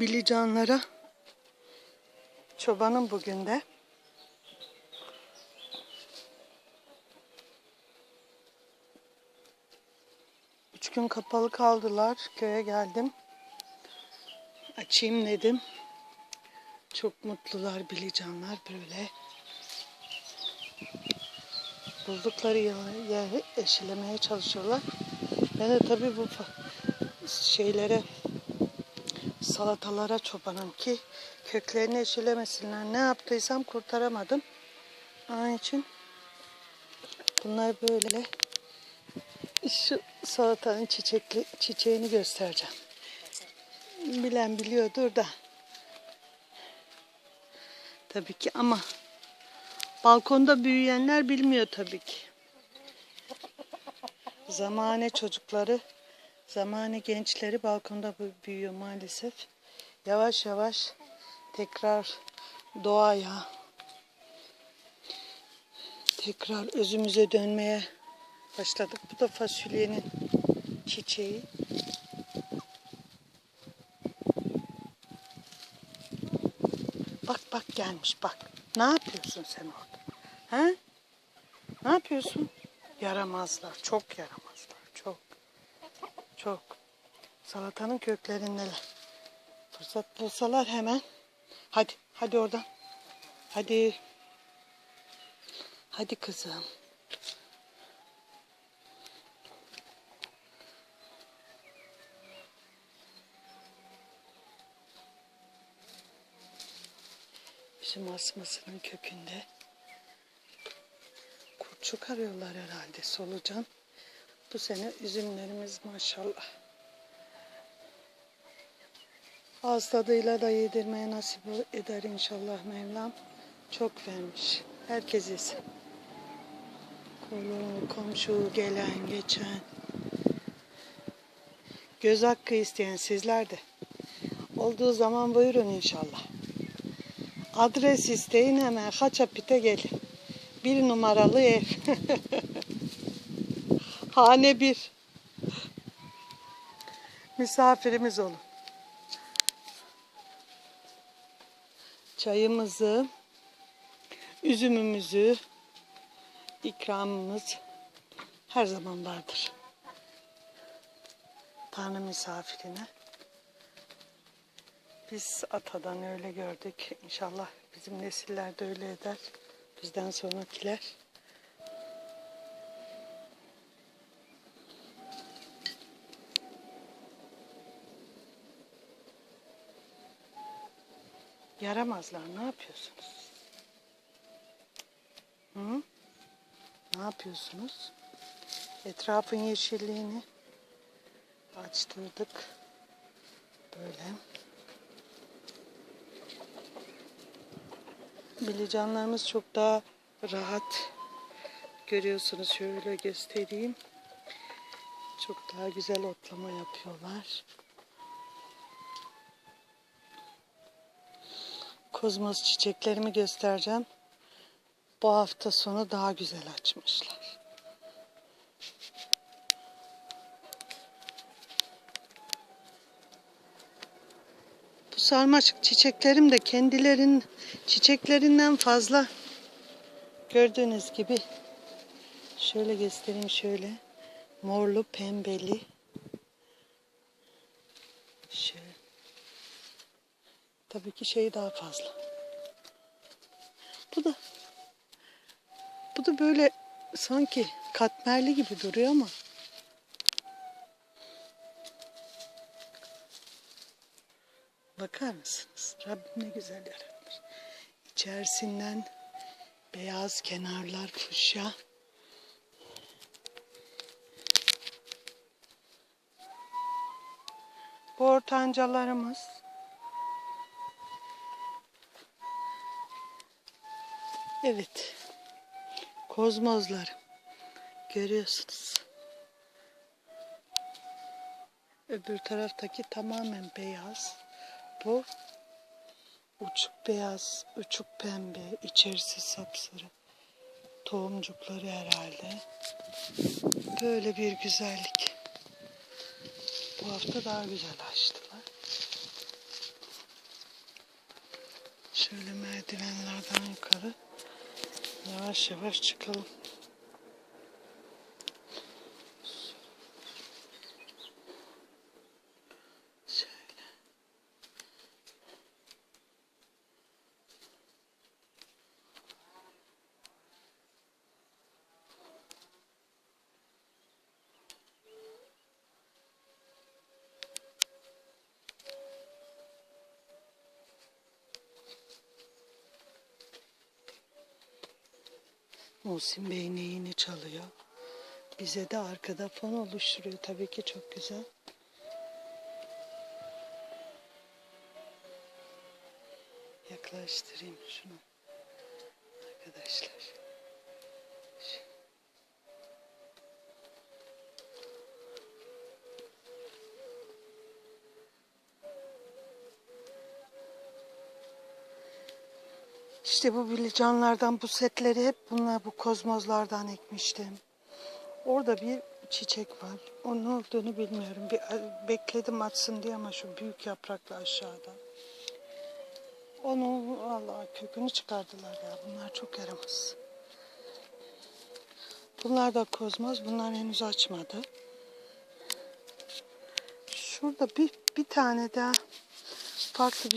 Bilicanlara çobanım bugün de. Üç gün kapalı kaldılar. Köye geldim. Açayım dedim. Çok mutlular bilicanlar böyle. Buldukları yeri eşelemeye çalışıyorlar. Ben de tabii bu şeylere salatalara çobanım ki köklerini eşelemesinler. Ne yaptıysam kurtaramadım. Onun için bunlar böyle şu salatanın çiçekli çiçeğini göstereceğim. Bilen biliyordur da. Tabii ki ama balkonda büyüyenler bilmiyor tabii ki. Zamane çocukları, zamane gençleri balkonda bü- büyüyor maalesef. Yavaş yavaş tekrar doğaya, tekrar özümüze dönmeye başladık. Bu da fasulyenin çiçeği. Bak bak gelmiş bak. Ne yapıyorsun sen orada? He? Ne yapıyorsun? Yaramazlar. Çok yaramazlar. Çok. Salatanın köklerindeler. Fırsat bulsalar hemen. Hadi. Hadi oradan. Hadi. Hadi kızım. Bizim asmasının kökünde kurtçuk arıyorlar herhalde solucan. Bu sene üzümlerimiz maşallah. Ağız tadıyla da yedirmeye nasip eder inşallah Mevlam. Çok vermiş. Herkes yesin. Kolu, komşu, gelen, geçen. Göz hakkı isteyen sizler de. Olduğu zaman buyurun inşallah. Adres isteyin hemen Haçapit'e gelin. Bir numaralı ev. Hane bir. Misafirimiz olun. Çayımızı, üzümümüzü, ikramımız her zaman vardır. Tanrı misafirine. Biz atadan öyle gördük. İnşallah bizim nesiller de öyle eder. Bizden sonrakiler. Yaramazlar. Ne yapıyorsunuz? Hı? Ne yapıyorsunuz? Etrafın yeşilliğini açtırdık. Böyle. Bilicanlarımız çok daha rahat. Görüyorsunuz şöyle göstereyim. Çok daha güzel otlama yapıyorlar. Kozmos çiçeklerimi göstereceğim. Bu hafta sonu daha güzel açmışlar. Bu sarmaşık çiçeklerim de kendilerin çiçeklerinden fazla. Gördüğünüz gibi şöyle göstereyim şöyle. Morlu pembeli. Şöyle. Tabii ki şey daha fazla. Bu da bu da böyle sanki katmerli gibi duruyor ama Bakar mısınız? Rabbim ne güzel yaratmış. İçerisinden beyaz kenarlar fuşya. Bu ortancalarımız. Evet. Kozmozlar. Görüyorsunuz. Öbür taraftaki tamamen beyaz. Bu uçuk beyaz, uçuk pembe, içerisi sapsarı. Tohumcukları herhalde. Böyle bir güzellik. Bu hafta daha güzel açtılar. Şöyle merdivenlerden yukarı yavaş yavaş çıkalım. Muhsin Bey neyini çalıyor. Bize de arkada fon oluşturuyor. Tabii ki çok güzel. Yaklaştırayım şunu. İşte bu bilicanlardan bu setleri hep bunlar bu kozmozlardan ekmiştim. Orada bir çiçek var. Onun ne olduğunu bilmiyorum. Bir, bekledim açsın diye ama şu büyük yapraklı aşağıda. Onu Allah kökünü çıkardılar ya. Bunlar çok yaramaz. Bunlar da kozmoz. Bunlar henüz açmadı. Şurada bir, bir tane daha farklı bir